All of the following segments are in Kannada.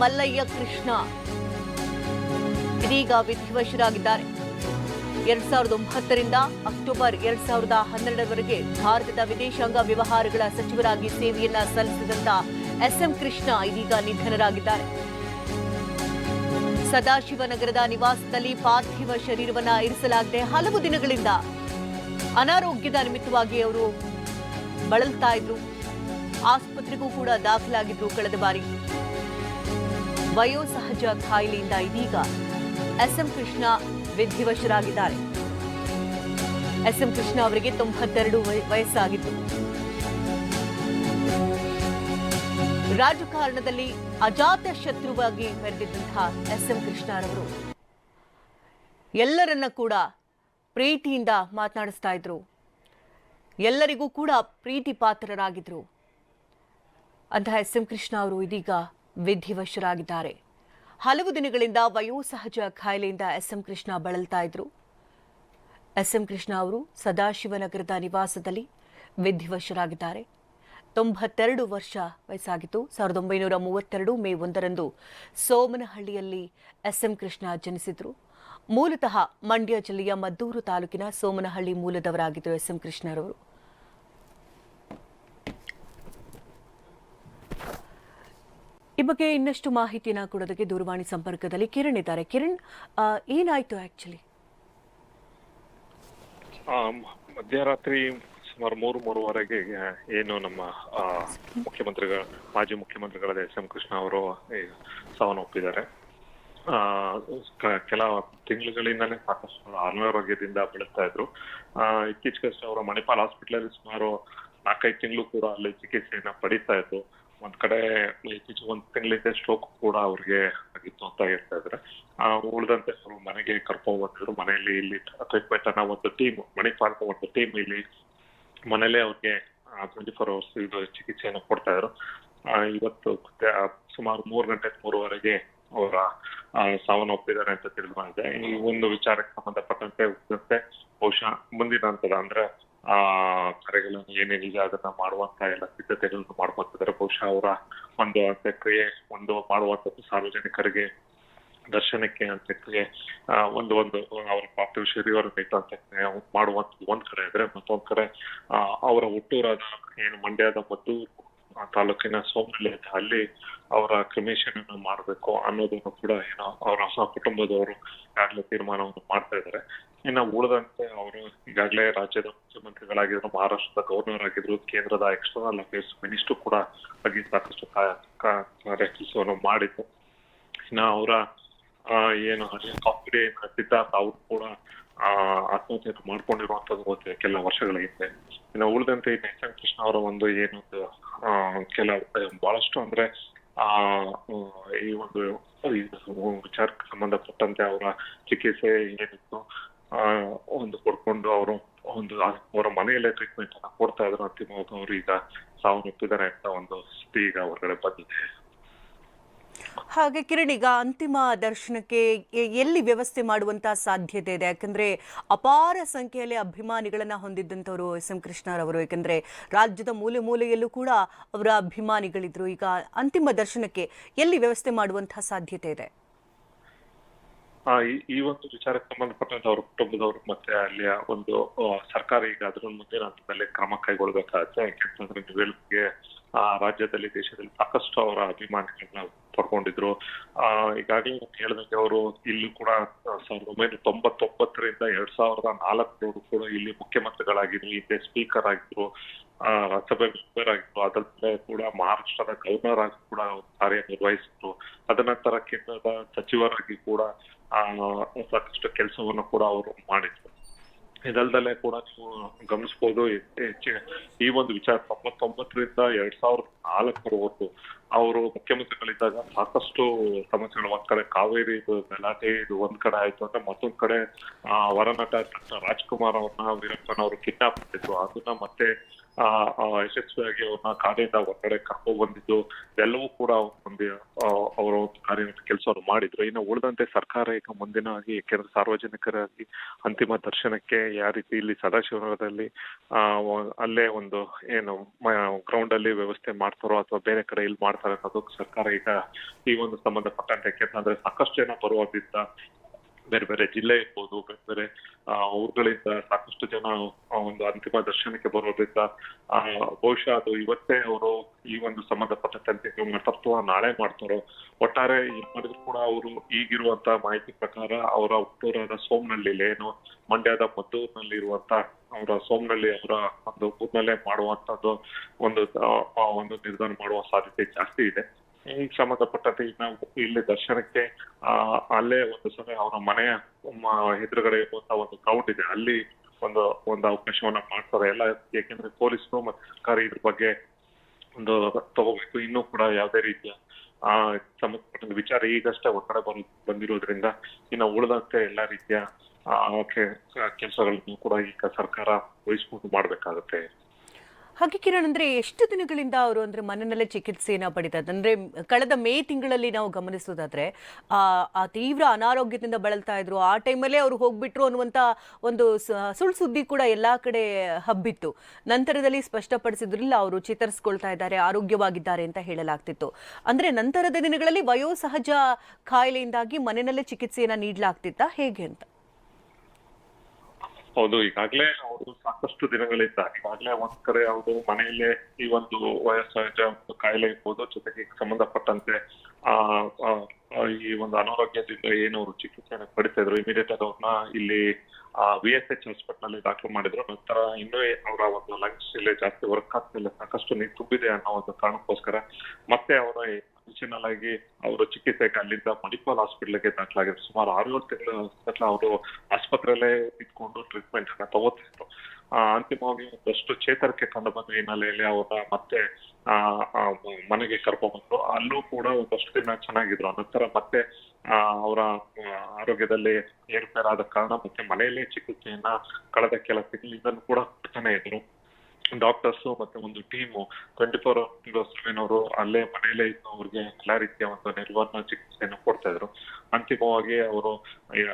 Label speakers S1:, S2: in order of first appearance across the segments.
S1: ಮಲ್ಲಯ್ಯ ಕೃಷ್ಣ. ಇದೀಗ ವಿಧಿವಶರಾಗಿದ್ದಾರೆ. ಎರಡ್ ಸಾವಿರದ ಒಂಬತ್ತರಿಂದ ಅಕ್ಟೋಬರ್ ಎರಡ್ ಸಾವಿರದ ಹನ್ನೆರಡರವರೆಗೆ ಭಾರತದ ವಿದೇಶಾಂಗ ವ್ಯವಹಾರಗಳ ಸಚಿವರಾಗಿ ಸೇವೆಯನ್ನ ಸಲ್ಲಿಸಿದಂತ ಎಸ್ಎಂ ಕೃಷ್ಣ ಇದೀಗ ನಿಧನರಾಗಿದ್ದಾರೆ. ಸದಾಶಿವನಗರದ ನಿವಾಸದಲ್ಲಿ ಪಾರ್ಥಿವ ಶರೀರವನ್ನ ಇರಿಸಲಾಗಿದೆ. ಹಲವು ದಿನಗಳಿಂದ ಅನಾರೋಗ್ಯದ ನಿಮಿತ್ತವಾಗಿ ಅವರು ಬಳಲ್ತಾ ಇದ್ರು. ಆಸ್ಪತ್ರೆಗೂ ಕೂಡ ದಾಖಲಾಗಿದ್ರು ಕಳೆದ ಬಾರಿ. ವಯೋಸಹಜ ಖಾಯಿಲೆಯಿಂದ ಇದೀಗ ಎಸ್ಎಂ ಕೃಷ್ಣ ವಿಧಿವಶರಾಗಿದ್ದಾರೆ. ಎಸ್ಎಂ ಕೃಷ್ಣ ಅವರಿಗೆ ತೊಂಬತ್ತೆರಡು ವಯ- ವಯಸ್ಸಾಗಿತ್ತು. ರಾಜಕಾರಣದಲ್ಲಿ ಅಜಾತ ಶತ್ರುವಾಗಿ ಮೆರೆದಿದ್ದಂತಹ ಎಸ್ಎಂ ಕೃಷ್ಣರವರು ಎಲ್ಲರನ್ನ ಕೂಡ ಪ್ರೀತಿಯಿಂದ ಮಾತನಾಡಿಸ್ತಾ ಇದ್ರು. ಎಲ್ಲರಿಗೂ ಕೂಡ ಪ್ರೀತಿ ಪಾತ್ರರಾಗಿದ್ರು ಅಂತಹ ಎಸ್ ಎಂ ಕೃಷ್ಣ ಅವರು ಇದೀಗ ವಿಧಿವಶರಾಗಿದ್ದಾರೆ. ಹಲವು ದಿನಗಳಿಂದ ವಯೋಸಹಜ ಖಾಯಿಲೆಯಿಂದ ಎಸ್ ಎಂ ಕೃಷ್ಣ ಬಳಲ್ತಾ ಇದ್ರು. ಎಸ್ ಎಂ ಕೃಷ್ಣ ಅವರು ಸದಾಶಿವನಗರದ ನಿವಾಸದಲ್ಲಿ ವಿಧಿವಶರಾಗಿದ್ದಾರೆ. ತೊಂಬತ್ತೆರಡು ವರ್ಷ ವಯಸ್ಸಾಗಿತ್ತು. ಸಾವಿರದ ಒಂಬೈನೂರ ಮೂವತ್ತೆರಡು ಮೇ ಒಂದರಂದು ಸೋಮನಹಳ್ಳಿಯಲ್ಲಿ ಎಸ್ ಎಂ ಕೃಷ್ಣ ಜನಿಸಿದ್ರು. ಮೂಲತಃ ಮಂಡ್ಯ ಜಿಲ್ಲೆಯ ಮದ್ದೂರು ತಾಲೂಕಿನ ಸೋಮನಹಳ್ಳಿ ಮೂಲದವರಾಗಿದ್ದರು ಎಸ್ ಎಂ ಕೃಷ್ಣರವರು. ಬಗ್ಗೆ ಇನ್ನಷ್ಟು ಮಾಹಿತಿನ ಕೊಡೋದಕ್ಕೆ ದೂರವಾಣಿ ಸಂಪರ್ಕದಲ್ಲಿ ಕಿರಣ್ ಇದ್ದಾರೆ. ಕಿರಣ್ ಏನಾಯ್ತು ಆಕ್ಚುಲಿ
S2: ಮಧ್ಯರಾತ್ರಿ ಸುಮಾರು ಮೂರು, ಮೂರುವರೆಗೆ ಏನು ನಮ್ಮ ಮುಖ್ಯಮಂತ್ರಿಗಳ, ಮಾಜಿ ಮುಖ್ಯಮಂತ್ರಿಗಳಾದ ಎಸ್ ಎಂ ಕೃಷ್ಣ ಅವರು ಸಾವನ್ನಪ್ಪಿದ್ದಾರೆ ಕೆಲ ತಿಂಗಳುಗಳಿಂದಲೇ ಸಾಕಷ್ಟು ಅನಾರೋಗ್ಯದಿಂದ ಬಳಲ್ತಾ ಇದ್ರು. ಇತ್ತೀಚೆಗಷ್ಟೇ ಅವರು ಮಣಿಪಾಲ್ ಹಾಸ್ಪಿಟಲ್ ಸುಮಾರು ನಾಲ್ಕೈದು ತಿಂಗಳು ಕೂಡ ಅಲ್ಲಿ ಚಿಕಿತ್ಸೆಯನ್ನ ಪಡೀತಾ ಇದ್ರು. ಒಂದ್ ಕಡೆ ಇತ್ತೀಚೆಗೆ ಒಂದ್ ತಿಂಗಳಿಂದ ಸ್ಟ್ರೋಕ್ ಕೂಡ ಅವ್ರಿಗೆ ಆಗಿತ್ತು ಅಂತ ಹೇಳ್ತಾ ಇದ್ರೆ. ಆ, ಉಳಿದಂತೆ ಅವರು ಮನೆಗೆ ಕರ್ಕೊಂಡ್ ಬಂದಿದ್ರು ಮನೆಯಲ್ಲಿ ಇಲ್ಲಿ ಟ್ರೀಟ್ಮೆಂಟ್ ಅನ್ನ ಒಂದು ಟೀಮ್ ಮಣಿಪಾಲ್ ಒಂದು ಟೀಮ್ ಇಲ್ಲಿ ಮನೇಲೆ ಅವ್ರಿಗೆ ಟ್ವೆಂಟಿ ಫೋರ್ ಅವರ್ಸ್ ಇದು ಚಿಕಿತ್ಸೆಯನ್ನು ಕೊಡ್ತಾ ಇದ್ರು. ಇವತ್ತು ಸುಮಾರು ಮೂರು ಗಂಟೆ ಮೂರುವರೆಗೆ ಅವರ ಸಾವನ್ನಪ್ಪಿದ್ದಾರೆ ಅಂತ ತಿಳಿದು ಬಂದಿದೆ. ಈ ಒಂದು ವಿಚಾರಕ್ಕೆ ಸಂಬಂಧಪಟ್ಟಂತೆ ಬಹುಶಃ ಮುಂದಿನ ಹಂತದ ಅಂದ್ರೆ ಆ ಕರೆಗಳನ್ನು ಏನೇನಿದೆ ಅದನ್ನ ಮಾಡುವಂತ ಎಲ್ಲ ಸಿದ್ಧತೆಗಳನ್ನು ಮಾಡ್ಕೊತಿದ್ದಾರೆ ಬಹುಶಃ ಅವರ ಒಂದು ಅಂತ್ಯಕ್ರಿಯೆ ಒಂದು ಮಾಡುವಂತದ್ದು ಸಾರ್ವಜನಿಕರಿಗೆ ದರ್ಶನಕ್ಕೆ ಅಂತ್ಯಕ್ರಿಯೆ ಒಂದು ಒಂದು, ಅವರ ಪಾರ್ಥಿವ ಶರೀರವನ್ನು ಇಟ್ಟು ಅಂತ್ಯಕ್ರಿಯೆ ಮಾಡುವಂತ ಒಂದ್ ಕಡೆ ಇದ್ರೆ ಮತ್ತೊಂದ್ ಕಡೆ ಅವರ ಹುಟ್ಟೂರಾದ ಏನು ಮಂಡ್ಯದ ಮತ್ತು ತಾಲೂಕಿನ ಸೋಮನಹಳ್ಳಿ ಅಲ್ಲಿ ಅವರ ಕ್ರಿಮೇಷನ್ ಅನ್ನು ಮಾಡಬೇಕು ಅನ್ನೋದನ್ನು ಕೂಡ ಏನೋ ಅವರ ಹೊಸ ಕುಟುಂಬದವರು ಆಗ್ಲೇ ತೀರ್ಮಾನವನ್ನು ಮಾಡ್ತಾ ಇದ್ದಾರೆ ಇನ್ನು ಉಳಿದಂತೆ ಅವರು ಈಗಾಗಲೇ ರಾಜ್ಯದ ಮುಖ್ಯಮಂತ್ರಿಗಳಾಗಿದ್ರು, ಮಹಾರಾಷ್ಟ್ರದ ಗವರ್ನರ್ ಆಗಿದ್ರು, ಕೇಂದ್ರದ ಎಕ್ಸ್ಟರ್ನಲ್ ಅಫೇರ್ಸ್ ಮಿನಿಸ್ಟರ್ ಕೂಡ ಬಗ್ಗೆ ಸಾಕಷ್ಟು ಕಾ- ಮಾಡಿದ್ರು ಇನ್ನ ಅವರ ಏನು ಕಾಫಿ ಡೇ ಸಿದ್ಧಾರ್ಥ ಅವರು ಕೂಡ, ಆ, ಆತ್ಮಹತ್ಯೆ ಮಾಡ್ಕೊಂಡಿರುವಂತದ್ದು ಗೊತ್ತಿದೆ ಕೆಲ ವರ್ಷಗಳ ಹಿಂದೆ. ಇನ್ನು ಉಳಿದಂತೆ ಎಸ್ ಕೃಷ್ಣ ಅವರ ಒಂದು ಏನೊಂದು ಕೆಲ, ಬಹಳಷ್ಟು ಅಂದ್ರೆ, ಆ ಈ ಒಂದು ವಿಚಾರಕ್ಕೆ ಸಂಬಂಧಪಟ್ಟಂತೆ ಅವರ ಚಿಕಿತ್ಸೆ ಏನಿತ್ತು ಒಂದು ಕೊಡ್ಕೊಂಡು ಅವರು ಒಂದು ಅವರ ಮನೆಯಲ್ಲೇ ಟ್ರೀಟ್ಮೆಂಟ್ ಅನ್ನ ಕೊಡ್ತಾ ಇದ್ರು ಅಂತಿಮವಾಗಿ ಅವರು ಈಗ ಸಾವನ್ನಪ್ಪಿದ್ದಾರೆ ಅಂತ ಒಂದು ಸುದ್ದಿ ಈಗ ಹೊರಗಡೆ ಬಂದಿದೆ.
S1: ಹಾಗೆ ಕಿರಣ್, ಈಗ ಅಂತಿಮ ದರ್ಶನಕ್ಕೆ ಎಲ್ಲಿ ವ್ಯವಸ್ಥೆ ಮಾಡುವಂತ ಸಾಧ್ಯತೆ ಇದೆ? ಯಾಕಂದ್ರೆ ಅಪಾರ ಸಂಖ್ಯೆಯಲ್ಲಿ ಅಭಿಮಾನಿಗಳನ್ನ ಹೊಂದಿದ್ದಂಥವರು ಎಸ್ ಎಂ ಕೃಷ್ಣರವರು ಯಾಕಂದ್ರೆ ರಾಜ್ಯದ ಮೂಲೆ ಮೂಲೆಯಲ್ಲೂ ಕೂಡ ಅವರ ಅಭಿಮಾನಿಗಳಿದ್ರು. ಈಗ ಅಂತಿಮ ದರ್ಶನಕ್ಕೆ ಎಲ್ಲಿ ವ್ಯವಸ್ಥೆ ಮಾಡುವಂತಹ ಸಾಧ್ಯತೆ ಇದೆ?
S2: ಈ- ಒಂದು ವಿಚಾರಕ್ಕೆ ಸಂಬಂಧಪಟ್ಟಂತ ಅವ್ರ ಕುಟುಂಬದವರು ಮತ್ತೆ ಅಲ್ಲಿಯ ಒಂದು ಸರ್ಕಾರ ಈಗ ಅದ್ರ ಮುಂದಿನ ಹಂತದಲ್ಲಿ ಕ್ರಮ ಕೈಗೊಳ್ಬೇಕಾಗತ್ತೆ ಯಾಕೆಂತಂದ್ರೆ ನೀವು ಆ, ರಾಜ್ಯದಲ್ಲಿ, ದೇಶದಲ್ಲಿ ಸಾಕಷ್ಟು ಅವರ ಅಭಿಮಾನಿಗಳನ್ನ ಪಡ್ಕೊಂಡಿದ್ರು. ಆ ಈಗಾಗಲೇ ಹೇಳಿದಂಗೆ ಅವರು ಇಲ್ಲಿ ಕೂಡ ಸಾವಿರದ ಒಂಬೈನೂರ ತೊಂಬತ್ತೊಂಬತ್ತರಿಂದ ಎರಡ್ ಸಾವಿರದ ನಾಲ್ಕರವರೆಗೂ ಕೂಡ ಇಲ್ಲಿ ಮುಖ್ಯಮಂತ್ರಿಗಳಾಗಿದ್ರು, ಹಿಂದೆ ಸ್ಪೀಕರ್ ಆಗಿದ್ರು. ರಾಜ್ಯಸಭೆ ಮೆಂಬರ್ ಆಗಿದ್ರು ಅದಲ್ಲದೆ ಕೂಡ, ಮಹಾರಾಷ್ಟ್ರದ ಗವರ್ನರ್ ಆಗಿ ಕೂಡ ಕಾರ್ಯನಿರ್ವಹಿಸಿದ್ರು ತದನಂತರ ಕೇಂದ್ರದ ಸಚಿವರಾಗಿ ಕೂಡ ಸಾಕಷ್ಟು ಕೆಲಸವನ್ನು ಕೂಡ ಅವರು ಮಾಡಿದ್ರು. ಇದಲ್ದಲ್ಲೇ ಕೂಡ ನೀವು ಗಮನಿಸಬಹುದು ಈ ಒಂದು ವಿಚಾರ ತೊಂಬತ್ತೊಂಬತ್ತರಿಂದ ಎರಡ್ ಸಾವಿರದ ನಾಲ್ಕರವರೆಗೂ ಅವರು ಮುಖ್ಯಮಂತ್ರಿಗಳಿದ್ದಾಗ ಸಾಕಷ್ಟು ಸಮಸ್ಯೆಗಳು. ಒಂದ್ ಕಡೆ ಕಾವೇರಿ ಇದು, ಗಲಾಟೆ ಇದು ಒಂದ್ ಕಡೆ ಆಯ್ತು ಅಂದ್ರೆ ಮತ್ತೊಂದ್ ಕಡೆ, ಆ, ವರನಟ ರಾಜ್ಕುಮಾರ್ ಅವ್ರನ್ನ ವೀರಪ್ಪನ್ ಅವರು ಕಿಡ್ನಾಪ್ ಮಾಡಿದ್ರು. ಅದನ್ನ ಮತ್ತೆ ಯಶಸ್ವಿಯಾಗಿ ಅವ್ರನ್ನ ಕಾರ್ಯದಿಂದ ಹೊರಗಡೆ ಕರ್ಕೊ ಬಂದಿದ್ದು ಎಲ್ಲವೂ ಕೂಡ ಒಂದು ಅವರ ಒಂದು ಕಾರ್ಯ ಕೆಲಸವನ್ನು ಮಾಡಿದ್ರು. ಇನ್ನು ಉಳಿದಂತೆ ಸರ್ಕಾರ ಈಗ ಮುಂದಿನ ಆಗಿ ಕೇಂದ್ರ ಸಾರ್ವಜನಿಕರಾಗಿ ಅಂತಿಮ ದರ್ಶನಕ್ಕೆ ಯಾವ ರೀತಿ ಇಲ್ಲಿ ಸದಾಶಿವನಗರದಲ್ಲಿ ಅಲ್ಲೇ ಒಂದು ಏನು ಗ್ರೌಂಡ್ ಅಲ್ಲಿ ವ್ಯವಸ್ಥೆ ಮಾಡ್ತಾರೋ ಅಥವಾ ಬೇರೆ ಕಡೆ ಇಲ್ಲಿ ಮಾಡ್ತಾರೆ ಅನ್ನೋದು ಸರ್ಕಾರ ಈಗ ಈ ಒಂದು ಸಂಬಂಧಪಟ್ಟಂತೆ ಯಾಕೆಂತಂದ್ರೆ ಸಾಕಷ್ಟು ಜನ ಬರುವಾಗಿದ್ದ ಬೇರೆ ಬೇರೆ ಜಿಲ್ಲೆ ಇರ್ಬೋದು, ಬೇರೆ ಬೇರೆ ಊರುಗಳಿಂದ ಸಾಕಷ್ಟು ಜನ ಒಂದು ಅಂತಿಮ ದರ್ಶನಕ್ಕೆ ಬರೋದ್ರಿಂದ ಬಹುಶಃ ಅದು ಇವತ್ತೇ ಅವರು ಈ ಒಂದು ಸಂಬಂಧಪಟ್ಟ ಅಂತಿಮ ಮಾಡ್ತಾರೋ ನಾಳೆ ಮಾಡ್ತಾರೋ, ಒಟ್ಟಾರೆ ಏನ್ ಮಾಡಿದ್ರು ಕೂಡ ಅವರು ಈಗಿರುವಂತ ಮಾಹಿತಿ ಪ್ರಕಾರ ಅವರ ಹುಟ್ಟೂರಾದ ಸೋಮನಹಳ್ಳಿ ಏನು, ಮಂಡ್ಯದ ಮದ್ದೂರಿನಲ್ಲಿ ಇರುವಂತ ಅವರ ಸೋಮ್ನಳ್ಳಿ ಅವರ ಒಂದು ಊರ್ನಲ್ಲೇ ಮಾಡುವಂತದ್ದು ಒಂದು ಒಂದು ನಿರ್ಧಾರ ಮಾಡುವ ಸಾಧ್ಯತೆ ಜಾಸ್ತಿ ಇದೆ. ಈ ಸಂಬಂಧಪಟ್ಟಂತೆ ನಾವು ಇಲ್ಲಿ ದರ್ಶನಕ್ಕೆ, ಆ, ಅಲ್ಲೇ ಒಂದು ಸಮಯ ಅವರ ಮನೆಯ ಎದುರುಗಡೆ ಇರುವಂತಹ ಒಂದು ಕೌಂಟ್ ಇದೆ. ಅಲ್ಲಿ ಒಂದು ಒಂದು ಅವಕಾಶವನ್ನ ಮಾಡ್ತಾರೆ. ಎಲ್ಲ ಏಕೆಂದ್ರೆ ಪೊಲೀಸರು ಮತ್ತೆ ಸರ್ಕಾರ ಇದ್ರ ಬಗ್ಗೆ ಒಂದು ತಗೋಬೇಕು. ಇನ್ನೂ ಕೂಡ ಯಾವುದೇ ರೀತಿಯ, ಆ ಸಂಬಂಧಪಟ್ಟ ವಿಚಾರ ಈಗಷ್ಟೇ ಹೊರಗಡೆ ಬಂದ್, ಬಂದಿರೋದ್ರಿಂದ ಇನ್ನು ಉಳಿದಂತೆ ಎಲ್ಲಾ ರೀತಿಯ ಆ, ಕೆಲಸಗಳನ್ನು ಕೂಡ ಈಗ ಸರ್ಕಾರ ವಹಿಸ್ಕೊಂಡು ಮಾಡ್ಬೇಕಾಗತ್ತೆ.
S1: ಹಾಗೆ ಕಿರಣ್, ಅಂದ್ರೆ ಎಷ್ಟು ದಿನಗಳಿಂದ ಅವರು ಅಂದ್ರೆ ಮನೆಯಲ್ಲೇ ಚಿಕಿತ್ಸೆಯನ್ನ ಪಡಿತಾ ಅಂದ್ರೆ ಕಳೆದ ಮೇ ತಿಂಗಳಲ್ಲಿ ನಾವು ಗಮನಿಸೋದಾದ್ರೆ, ಆ ತೀವ್ರ ಅನಾರೋಗ್ಯದಿಂದ ಬಳಲ್ತಾ ಇದ್ರು. ಆ ಟೈಮಲ್ಲೇ ಅವರು ಹೋಗ್ಬಿಟ್ರು ಅನ್ನುವಂತ ಒಂದು ಸುಳ್ಳು ಸುದ್ದಿ ಕೂಡ ಎಲ್ಲಾ ಕಡೆ ಹಬ್ಬಿತ್ತು. ನಂತರದಲ್ಲಿ ಸ್ಪಷ್ಟಪಡಿಸಿದ್ರಿಲ್ಲ ಅವರು ಚೇತರಿಸ್ಕೊಳ್ತಾ ಇದ್ದಾರೆ, ಆರೋಗ್ಯವಾಗಿದ್ದಾರೆ ಅಂತ ಹೇಳಲಾಗ್ತಿತ್ತು. ಅಂದ್ರೆ ನಂತರದ ದಿನಗಳಲ್ಲಿ ವಯೋಸಹಜ ಕಾಯಿಲೆಯಿಂದಾಗಿ ಮನೆಯಲ್ಲೇ ಚಿಕಿತ್ಸೆಯನ್ನ ನೀಡಲಾಗ್ತಿತ್ತಾ? ಹೇಗೆ ಅಂತ?
S2: ಹೌದು, ಈಗಾಗಲೇ ಅವರು ಸಾಕಷ್ಟು ದಿನಗಳಿಂದ ಈಗಾಗಲೇ ಒಂದ್ ಕಡೆ ಅವರು ಮನೆಯಲ್ಲೇ ಈ ಒಂದು ವಯಸ್ಸಾದ ಒಂದು ಕಾಯಿಲೆ ಇರ್ಬೋದು, ಜೊತೆಗೆ ಸಂಬಂಧಪಟ್ಟಂತೆ, ಆ ಈ ಒಂದು ಅನಾರೋಗ್ಯದಿಂದ ಏನು ಅವರು ಚಿಕಿತ್ಸೆಯನ್ನು ಪಡಿತಾ ಇದ್ರು ಇಮಿಡಿಯೇಟ್ ಆಗಿ ಅವ್ರನ್ನ ಇಲ್ಲಿ ವಿ ಎಸ್ ಎಚ್ ಹಾಸ್ಪಿಟಲ್ ಅಲ್ಲಿ ದಾಖಲು ಮಾಡಿದ್ರು. ನಂತರ ಇನ್ನೂ ಅವರ ಒಂದು ಲಂಗ್ಸ್ ಇಲ್ಲೇ ಜಾಸ್ತಿ ವರ್ಕ್ ಆಗ್ತಿಲ್ಲ, ಸಾಕಷ್ಟು ನೀರು ತುಂಬಿದೆ ಅನ್ನೋ ಒಂದು ಕಾರಣಕ್ಕೋಸ್ಕರ ಮತ್ತೆ ಅವರ ಅಡಿಷನಲ್ ಆಗಿ ಅವರು ಚಿಕಿತ್ಸೆಗೆ ಅಲ್ಲಿಂದ ಮಣಿಪಾಲ್ ಹಾಸ್ಪಿಟಲ್ಗೆ ದಾಖಲಾಗಿದ್ರು ಸುಮಾರು ಆರು ತಿಂಗಳ ತಿಂಗಳ ಅವರು ಆಸ್ಪತ್ರೆಯಲ್ಲೇ ಇದ್ಕೊಂಡು ಟ್ರೀಟ್ಮೆಂಟ್ ಅನ್ನ ತಗೋತಿದ್ರು. ಅಂತಿಮವಾಗಿ ಒಂದಷ್ಟು ಚೇತರಿಕೆ ಕಂಡು ಬಂದ ಹಿನ್ನೆಲೆಯಲ್ಲಿ ಅವರ ಮತ್ತೆ, ಆ ಮನೆಗೆ ಕರ್ಕೊಂಡ್ಬಂದ್ರು ಅಲ್ಲೂ ಕೂಡ ಒಂದಷ್ಟು ದಿನ ಚೆನ್ನಾಗಿದ್ರು. ನಂತರ ಮತ್ತೆ ಅವರ ಆರೋಗ್ಯದಲ್ಲಿ ಏರುಪೇರಾದ ಕಾರಣ ಮತ್ತೆ ಮನೆಯಲ್ಲೇ ಚಿಕಿತ್ಸೆಯನ್ನ ಕಳೆದ ಕೆಲ ತಿಂಗಳಿಂದಲೂ ಕೂಡ ಕೊಡ್ತಾನೆ ಇದ್ರು. ಡಾಕ್ಟರ್ಸ್ ಮತ್ತೆ ಒಂದು ಟೀಮು ಟ್ವೆಂಟಿ ಫೋರ್ ಅವರು ಅಲ್ಲೇ ಮನೆಯಲ್ಲೇ ಇದ್ದು ಅವ್ರಿಗೆ ಎಲ್ಲಾ ರೀತಿಯ ಒಂದು ನಿರ್ವಹಣಾ ಚಿಕಿತ್ಸೆಯನ್ನು ಕೊಡ್ತಾ ಇದ್ರು. ಅಂತಿಮವಾಗಿ ಅವರು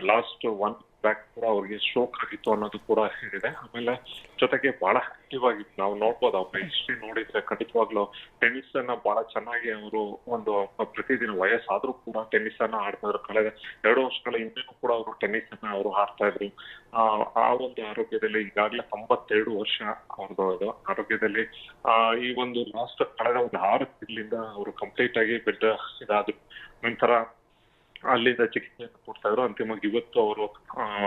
S2: ಲಾಸ್ಟ್ ಒನ್ ಬ್ಯಾಕ್ ಕೂಡ ಅವ್ರಿಗೆ ಶೋಕ್ ಆಗಿತ್ತು ಅನ್ನೋದು ಕೂಡ ಹೇಳಿದೆ. ಆಮೇಲೆ ಜೊತೆಗೆ ಬಹಳ ಆಕ್ಟಿವ್ ಆಗಿತ್ತು. ನಾವು ನೋಡ್ಬೋದು ಅವ್ರ ಹಿಸ್ಟ್ರಿ ನೋಡಿದ್ರೆ ಖಂಡಿತವಾಗ್ಲೂ ಟೆನ್ನಿಸ್ ಅನ್ನ ಬಹಳ ಚೆನ್ನಾಗಿ ಅವರು ಒಂದು ಪ್ರತಿದಿನ ವಯಸ್ಸಾದ್ರೂ ಕೂಡ ಟೆನ್ನಿಸ್ ಅನ್ನ ಆಡ್ತಾ ಇದ್ರು. ಕಳೆದ ಎರಡು ವರ್ಷಗಳ ಹಿಂದೆನೂ ಕೂಡ ಅವರು ಟೆನ್ನಿಸ್ ಅನ್ನ ಅವರು ಆಡ್ತಾ ಇದ್ರು. ಆ ಆ ಒಂದು ಆರೋಗ್ಯದಲ್ಲಿ ಈಗಾಗಲೇ ತೊಂಬತ್ತೆರಡು ವರ್ಷ ಅವ್ರದ್ದು ಅದು. ಆರೋಗ್ಯದಲ್ಲಿ, ಆ, ಈ ಒಂದು ಲಾಸ್ಟ್ ಕಳೆದ ಒಂದು ಆರು ತಿಂಗಳಿಂದ ಅವರು ಕಂಪ್ಲೀಟ್ ಆಗಿ ಬೆಟ್ಟ ಇದಾದ್ರು. ನಂತರ ಅಲ್ಲಿಂದ ಚಿಕಿತ್ಸೆಯನ್ನು ಕೊಡ್ತಾ ಇದ್ರು. ಅಂತಿಮವಾಗಿ ಇವತ್ತು ಅವರು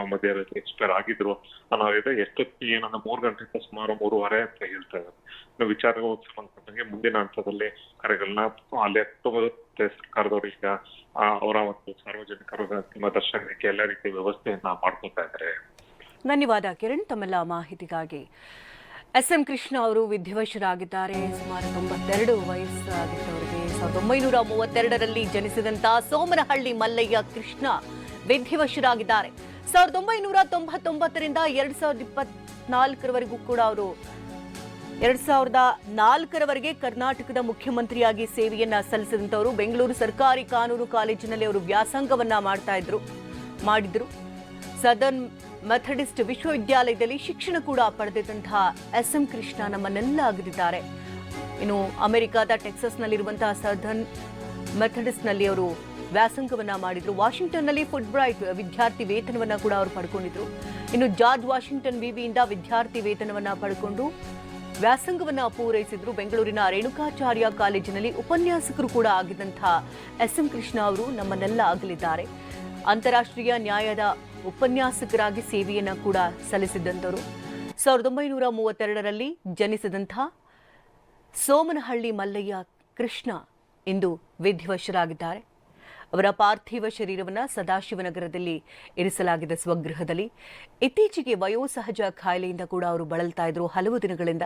S2: ಮಧ್ಯರಾತ್ರಿ ಎಕ್ಸ್ಪೈರ್ ಆಗಿದ್ರು. ಅನ್ನೋದಿದೆ ಎಷ್ಟೊತ್ತಿ ಏನಂದ್ರೆ ಮೂರು ಗಂಟೆಯಿಂದ ಸುಮಾರು ಮೂರುವರೆ ಅಂತ ಹೇಳ್ತಾ ಇದ್ದಾರೆ. ಇನ್ನು ವಿಚಾರಗಳಿಗೆ ಸಂಬಂಧಪಟ್ಟಂಗೆ ಮುಂದಿನ ಹಂತದಲ್ಲಿ ಕಾರ್ಯಗಳನ್ನ ಅಲ್ಲಿ ಹತ್ತೊಂಬತ್ತು ಸರ್ಕಾರದವರು ಈಗ ಆ, ಅವರ ಒಂದು ಸಾರ್ವಜನಿಕರ ಅಂತಿಮ ದರ್ಶನಕ್ಕೆ ಎಲ್ಲ ರೀತಿಯ ವ್ಯವಸ್ಥೆಯನ್ನ ಮಾಡ್ಕೊತಾ ಇದ್ದಾರೆ.
S1: ಧನ್ಯವಾದ ಕಿರಣ್ ತಮ್ಮೆಲ್ಲ ಮಾಹಿತಿಗಾಗಿ. ಎಸ್ ಎಂ ಕೃಷ್ಣ ಅವರು ವಿದ್ಯಾವಶರಾಗಿದ್ದಾರೆ. ಸುಮಾರು ತೊಂಬತ್ತೆರಡು ವಯಸ್ಸಾಗಿದ್ದವರಿಗೆ ಸಾವಿರದ ಒಂಬೈನೂರ ಮೂವತ್ತೆರಡರಲ್ಲಿ ಜನಿಸಿದಂಥ ಸೋಮನಹಳ್ಳಿ ಮಲ್ಲಯ್ಯ ಕೃಷ್ಣ ವಿಧಿವಶರಾಗಿದ್ದಾರೆ. ಸಾವಿರದ ಒಂಬೈನೂರ ತೊಂಬತ್ತೊಂಬತ್ತರಿಂದ ಎರಡ್ ಸಾವಿರದ ಇಪ್ಪತ್ನಾಲ್ಕರವರೆಗೂ ಕೂಡ ಅವರು ಎರಡ್ ಸಾವಿರದ ನಾಲ್ಕರವರೆಗೆ ಕರ್ನಾಟಕದ ಮುಖ್ಯಮಂತ್ರಿಯಾಗಿ ಸೇವೆಯನ್ನ ಸಲ್ಲಿಸಿದಂತವರು ಬೆಂಗಳೂರು ಸರ್ಕಾರಿ ಕಾನೂನು ಕಾಲೇಜಿನಲ್ಲಿ ಅವರು ವ್ಯಾಸಂಗವನ್ನ ಮಾಡ್ತಾ ಇದ್ರು, ಮಾಡಿದ್ರು. ಸದರ್ನ್ ಮೆಥಡಿಸ್ಟ್ ವಿಶ್ವವಿದ್ಯಾಲಯದಲ್ಲಿ ಶಿಕ್ಷಣ ಕೂಡ ಪಡೆದಿದ್ದಂತಹ ಎಸ್ ಎಂ ಕೃಷ್ಣ ನಮ್ಮನ್ನೆಲ್ಲ ಅಗದಿದ್ದಾರೆ. ಇನ್ನು ಅಮೆರಿಕದ ಟೆಕ್ಸಸ್ನಲ್ಲಿರುವಂತಹ ಸದರ್ನ್ ಮೆಥಡಿಸ್ಟ್ನಲ್ಲಿ ಅವರು ವ್ಯಾಸಂಗವನ್ನ ಮಾಡಿದ್ರು. ವಾಷಿಂಗ್ಟನ್ನಲ್ಲಿ ಫುಡ್ ಬ್ರೈಟ್ ವಿದ್ಯಾರ್ಥಿ ವೇತನವನ್ನ ಕೂಡ ಅವರು ಪಡ್ಕೊಂಡಿದ್ರು. ಇನ್ನು ಜಾರ್ಜ್ ವಾಷಿಂಗ್ಟನ್ ವಿವಿಯಿಂದ ವಿದ್ಯಾರ್ಥಿ ವೇತನವನ್ನ ಪಡ್ಕೊಂಡು ವ್ಯಾಸಂಗವನ್ನ ಪೂರೈಸಿದ್ರು. ಬೆಂಗಳೂರಿನ ರೇಣುಕಾಚಾರ್ಯ ಕಾಲೇಜಿನಲ್ಲಿ ಉಪನ್ಯಾಸಕರು ಕೂಡ ಆಗಿದ್ದಂತಹ ಎಸ್ ಎಂ ಕೃಷ್ಣ ಅವರು ನಮ್ಮನ್ನೆಲ್ಲ ಆಗಲಿದ್ದಾರೆ ಅಂತಾರಾಷ್ಟ್ರೀಯ ನ್ಯಾಯದ ಉಪನ್ಯಾಸಕರಾಗಿ ಸೇವೆಯನ್ನ ಕೂಡ ಸಲ್ಲಿಸಿದ್ದಂಥವರು. ಸಾವಿರದ ಒಂಬೈನೂರ ಮೂವತ್ತೆರಡರಲ್ಲಿ ಜನಿಸಿದಂಥ ಸೋಮನಹಳ್ಳಿ ಮಲ್ಲಯ್ಯ ಕೃಷ್ಣ ಇಂದು ವಿಧಿವಶರಾಗಿದ್ದಾರೆ ಅವರ ಪಾರ್ಥಿವ ಶರೀರವನ್ನು ಸದಾಶಿವನಗರದಲ್ಲಿ ಇರಿಸಲಾಗಿದೆ ಸ್ವಗೃಹದಲ್ಲಿ. ಇತ್ತೀಚೆಗೆ ವಯೋಸಹಜ ಕಾಯಿಲೆಯಿಂದ ಕೂಡ ಅವರು ಬಳಲ್ತಾ ಇದ್ರು ಹಲವು ದಿನಗಳಿಂದ.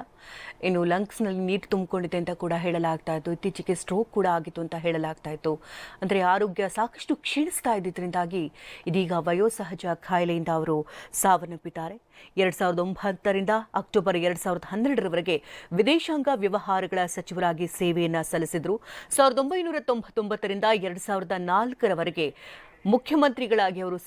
S1: ಇನ್ನು ಲಂಗ್ಸ್ನಲ್ಲಿ ನೀರು ತುಂಬಿಕೊಂಡಿದೆ ಅಂತ ಕೂಡ ಹೇಳಲಾಗ್ತಾ ಇತ್ತು. ಇತ್ತೀಚೆಗೆ ಸ್ಟ್ರೋಕ್ ಕೂಡ ಆಗಿತ್ತು ಅಂತ ಹೇಳಲಾಗ್ತಾ ಇತ್ತು. ಅಂದರೆ ಆರೋಗ್ಯ ಸಾಕಷ್ಟು ಕ್ಷೀಣಿಸ್ತಾ ಇದ್ದಿದ್ದರಿಂದಾಗಿ ಇದೀಗ ವಯೋಸಹಜ ಖಾಯಿಲೆಯಿಂದ ಅವರು ಸಾವನ್ನಪ್ಪಿದ್ದಾರೆ. ಎರಡ್ ಸಾವಿರದ ಒಂಬತ್ತರಿಂದ ಅಕ್ಟೋಬರ್ ಎರಡ್ ಸಾವಿರದ ಹನ್ನೆರಡರವರೆಗೆ ವಿದೇಶಾಂಗ ವ್ಯವಹಾರಗಳ ಸಚಿವರಾಗಿ ಸೇವೆಯನ್ನು ಸಲ್ಲಿಸಿದ್ರು. ಸಾವಿರದ ಒಂಬೈನೂರ ತೊಂಬತ್ತೊಂಬತ್ತರಿಂದ ಎರಡ್ ಸಾವಿರದ ನಾಲ್ಕರವರೆಗೆ ಮುಖ್ಯಮಂತ್ರಿಗಳಾಗಿ ಅವರು